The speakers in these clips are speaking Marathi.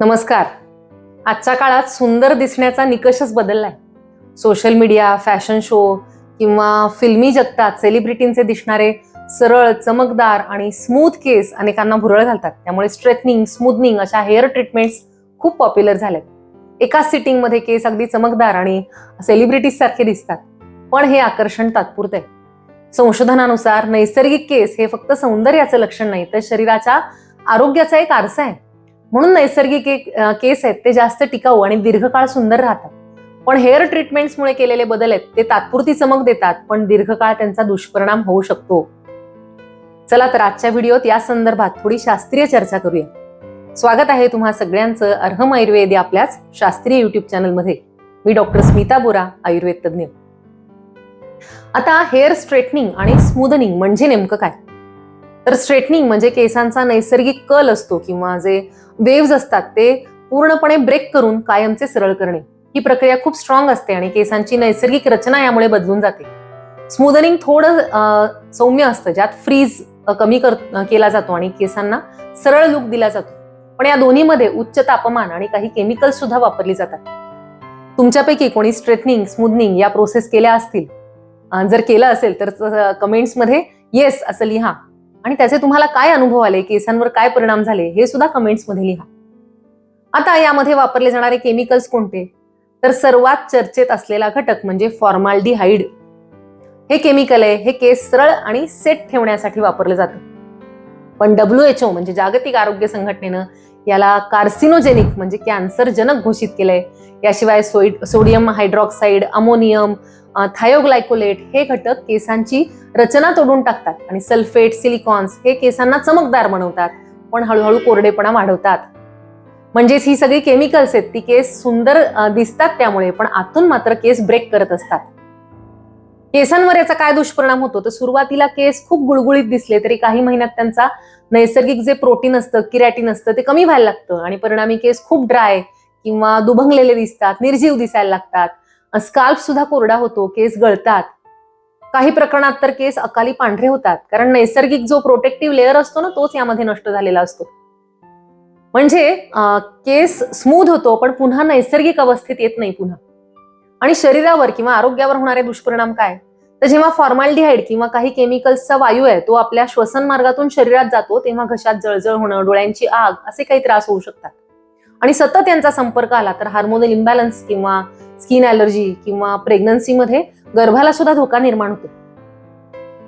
नमस्कार. आजच्या काळात सुंदर दिसण्याचा निकषच बदललाय. सोशल मीडिया फॅशन शो किंवा फिल्मी जगतात सेलिब्रिटींचे दिसणारे सरळ चमकदार आणि स्मूथ केस अनेकांना भुरळ घालतात. त्यामुळे स्ट्रेटनिंग स्मूथनिंग अशा हेअर ट्रीटमेंट्स खूप पॉप्युलर झाल्यात. एकाच सिटिंगमध्ये केस अगदी चमकदार आणि सेलिब्रिटीज सारखे दिसतात. पण हे आकर्षण तात्पुरतं आहे संशोधनानुसार नैसर्गिक केस हे फक्त सौंदर्याचं लक्षण नाही तर शरीराच्या आरोग्याचा एक आरसा आहे. म्हणून नैसर्गिक एक केस आहेत ते जास्त टिकाऊ आणि दीर्घकाळ सुंदर राहतात. पण हेअर ट्रीटमेंट्समुळे केलेले बदल आहेत ते तात्पुरती चमक देतात पण दीर्घकाळ त्यांचा दुष्परिणाम होऊ शकतो. चला तर आजच्या व्हिडिओत या संदर्भात थोडी शास्त्रीय चर्चा करूया. स्वागत आहे तुम्हा सगळ्यांचं अर्हम आयुर्वेद या आपल्याच शास्त्रीय युट्यूब चॅनलमध्ये. मी डॉक्टर स्मिता बोरा आयुर्वेद तज्ज्ञ. आता हेअर स्ट्रेटनिंग आणि स्मूदनिंग म्हणजे नेमकं काय? तर स्ट्रेटनिंग म्हणजे केसांचा नैसर्गिक कल असतो किंवा जे वेव्ज असतात ते पूर्णपणे ब्रेक करून कायमचे सरळ करणे. ही प्रक्रिया खूप स्ट्रॉंग असते आणि केसांची नैसर्गिक रचना यामुळे बदलून जाते. स्मूदनिंग थोडं सौम्य असतं ज्यात फ्रीज कमी कर केला जातो आणि केसांना सरळ लुक दिला जातो. पण या दोन्हीमध्ये उच्च तापमान आणि काही केमिकल सुद्धा वापरली जातात. तुमच्यापैकी कोणी स्ट्रेटनिंग स्मूदनिंग या प्रोसेस केल्या असतील? जर केलं असेल तर कमेंट्समध्ये येस असं लिहा. आणि त्याचे तुम्हाला काय अनुभव आले केसांवर काय परिणाम झाले हे सुद्धा कमेंट्समध्ये लिहा. आता यामध्ये वापरले जाणारे केमिकल्स कोणते? तर सर्वात चर्चेत असलेला घटक म्हणजे फॉर्माल्डिहाइड हे केमिकल आहे हे केस सरळ आणि सेट ठेवण्यासाठी वापरलं जातं. पण डब्ल्यू एच ओ म्हणजे जागतिक आरोग्य संघटनेनं याला कार्सिनोजेनिक म्हणजे कॅन्सरजनक घोषित केलंय. याशिवाय सोई- सोडियम हायड्रॉक्साईड अमोनियम थायोग्लायकोलेट हे घटक केसांची रचना तोडून टाकतात आणि सल्फेट सिलिकॉन्स हे केसांना चमकदार बनवतात पण हळूहळू कोरडेपणा वाढवतात. म्हणजेच ही सगळी केमिकल्स आहेत ती केस सुंदर दिसतात त्यामुळे पण आतून मात्र केस ब्रेक करत असतात. केसांवर याचा काय दुष्परिणाम होतो? तर सुरुवातीला केस खूप गुळगुळीत दिसले तरी काही महिन्यात त्यांचा नैसर्गिक जे प्रोटीन असतं किरॅटिन असतं ते कमी व्हायला लागतं. आणि परिणामी केस खूप ड्राय किंवा दुभंगलेले दिसतात निर्जीव दिसायला लागतात. स्काल्प सुद्धा कोरडा होतो केस गळतात. काही प्रकरणात तर केस अकाली पांढरे होतात कारण नैसर्गिक जो प्रोटेक्टिव्ह लेअर असतो ना तोच यामध्ये नष्ट झालेला असतो. म्हणजे केस स्मूथ होतो पण पुन्हा नैसर्गिक अवस्थेत येत नाही पुन्हा. आणि शरीरावर किंवा आरोग्यावर होणारे दुष्परिणाम काय? तर जेव्हा फॉर्माल्डिहाइड किंवा काही केमिकल्सचा वायू आहे तो आपल्या श्वसन मार्गातून शरीरात जातो तेव्हा घशात जळजळ होणं डोळ्यांची आग असे काही त्रास होऊ शकतात. आणि सतत यांचा संपर्क आला तर हार्मोनल इम्बॅलन्स किंवा स्किन अलर्जी किंवा प्रेग्नन्सीमध्ये गर्भाला सुद्धा धोका निर्माण होतो.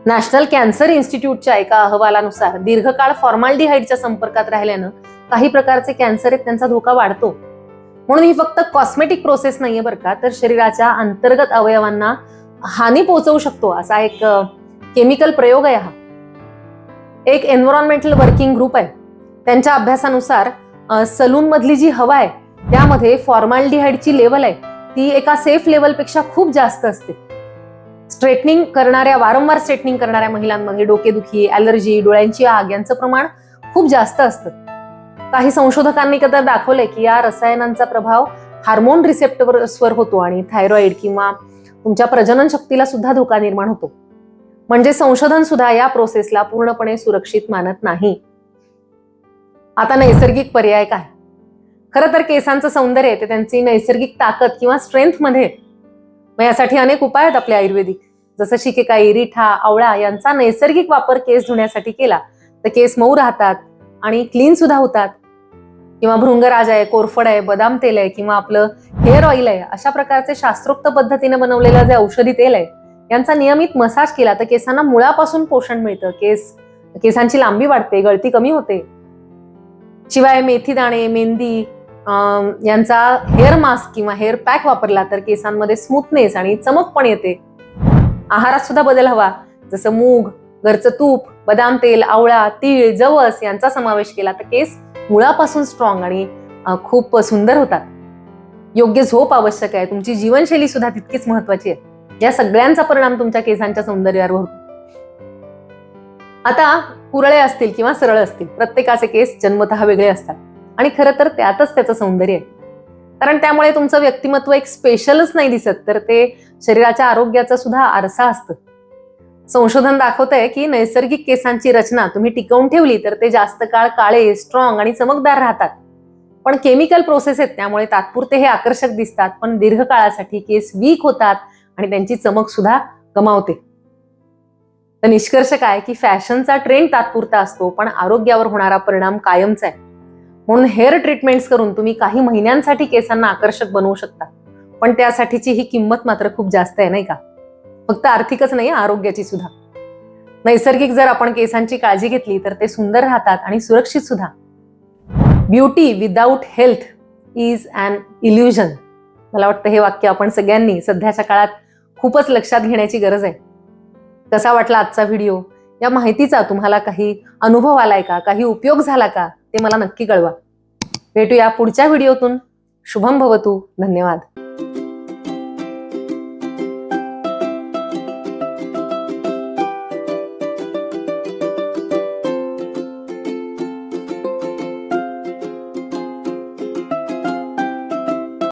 नॅशनल कॅन्सर इन्स्टिट्यूटच्या एका अहवालानुसार दीर्घकाळ फॉर्माल्डिहाइडच्या संपर्कात राहिल्यानं काही प्रकारचे कॅन्सर आहेत त्यांचा धोका वाढतो. म्हणून ही फक्त कॉस्मेटिक प्रोसेस नाहीये बरं का तर शरीराच्या अंतर्गत अवयवांना हानी पोहोचवू शकतो. असा एक केमिकल प्रयोग आहे हा. एक एन्व्हायरमेंटल वर्किंग ग्रुप आहे. त्यांच्या अभ्यासानुसार सलून मधली जी हवा आहे त्यामध्ये फॉर्माल्डिहाइडची लेवल आहे. ती एका सेफ लेवलपेक्षा खूप जास्त असते. स्ट्रेटनिंग करणाऱ्या वारंवार स्ट्रेटनिंग करणाऱ्या महिलांमध्ये डोकेदुखी ॲलर्जी डोळ्यांची आग यांचं प्रमाण खूप जास्त असतं. काही संशोधकांनी कदा दाखवलंय की या रसायनांचा प्रभाव हार्मोन रिसेप्टर्सवर होतो आणि थायरॉइड किंवा तुमच्या प्रजनन शक्तीला सुद्धा धोका निर्माण होतो. म्हणजे संशोधन सुद्धा या प्रोसेसला पूर्णपणे सुरक्षित मानत नाही. आता नैसर्गिक पर्याय काय? खरं तर केसांचं सौंदर्य ते त्यांची नैसर्गिक ताकद किंवा स्ट्रेंथमध्ये. मग यासाठी अनेक उपाय आहेत आपले आयुर्वेदिक. जसं शिकेकाई रिठा आवळा यांचा नैसर्गिक वापर केस धुण्यासाठी केला. तर केस मऊ राहतात आणि क्लीन सुद्धा होतात. किंवा भृंगराज आहे कोरफड आहे बदाम तेल आहे किंवा आपलं हेअर ऑइल आहे अशा प्रकारचे शास्त्रोक्त पद्धतीने बनवलेलं जे औषधी तेल आहे यांचा नियमित मसाज केला तर केसांना मुळापासून पोषण मिळतं. केस केसांची लांबी वाढते गळती कमी होते. शिवाय मेथी दाणे मेहंदी अं, यांचा हेअर मास्क किंवा हेअर पॅक वापरला तर केसांमध्ये स्मूथनेस आणि चमक पण येते. आहारात सुद्धा बदल हवा. जसं मूग घरचं तूप बदाम तेल आवळा तीळ जवस यांचा समावेश केला तर केस मुळापासून स्ट्रॉंग आणि खूप सुंदर होतात. योग्य झोप आवश्यक आहे. तुमची जीवनशैली सुद्धा तितकीच महत्वाची आहे. या सगळ्यांचा परिणाम तुमच्या केसांच्या सौंदर्यावर होतो. आता कुरळे असतील किंवा सरळ असतील प्रत्येकाचे केस जन्मतः वेगळे असतात. आणि खरं तर त्यातच त्याचं सौंदर्य आहे. कारण त्यामुळे तुमचं व्यक्तिमत्व एक स्पेशलच नाही दिसत. तर ते शरीराच्या आरोग्याचा सुद्धा आरसा असतं. संशोधन दाखवतंय की नैसर्गिक केसांची रचना तुम्ही टिकवून ठेवली तर ते जास्त काळ काळे स्ट्रॉंग आणि चमकदार राहतात. पण केमिकल प्रोसेस आहेत त्यामुळे तात्पुरते हे आकर्षक दिसतात पण दीर्घकाळासाठी केस वीक होतात आणि त्यांची चमक सुद्धा गमावते. तर निष्कर्ष काय की फॅशनचा ट्रेंड तात्पुरता असतो पण आरोग्यावर होणारा परिणाम कायमचा आहे. म्हणून हेअर ट्रीटमेंट्स करून तुम्ही काही महिन्यांसाठी केसांना आकर्षक बनवू शकता. पण त्यासाठीची ही किंमत मात्र खूप जास्त आहे नाही का? फक्त आर्थिकच नाही आरोग्याची सुद्धा. नैसर्गिक जर आपण केसांची काळजी घेतली तर ते सुंदर राहतात आणि सुरक्षित सुद्धा. Beauty without health is an illusion मला वाटतं हे वाक्य आपण सगळ्यांनी सध्याच्या काळात खूपच लक्षात घेण्याची गरज आहे. कसा वाटला आजचा व्हिडिओ? या माहितीचा तुम्हाला काही अनुभव आलाय का? काही उपयोग झाला का? ते मला नक्की कळवा. भेटूया पुढच्या व्हिडिओतून. शुभम भवतू. धन्यवाद.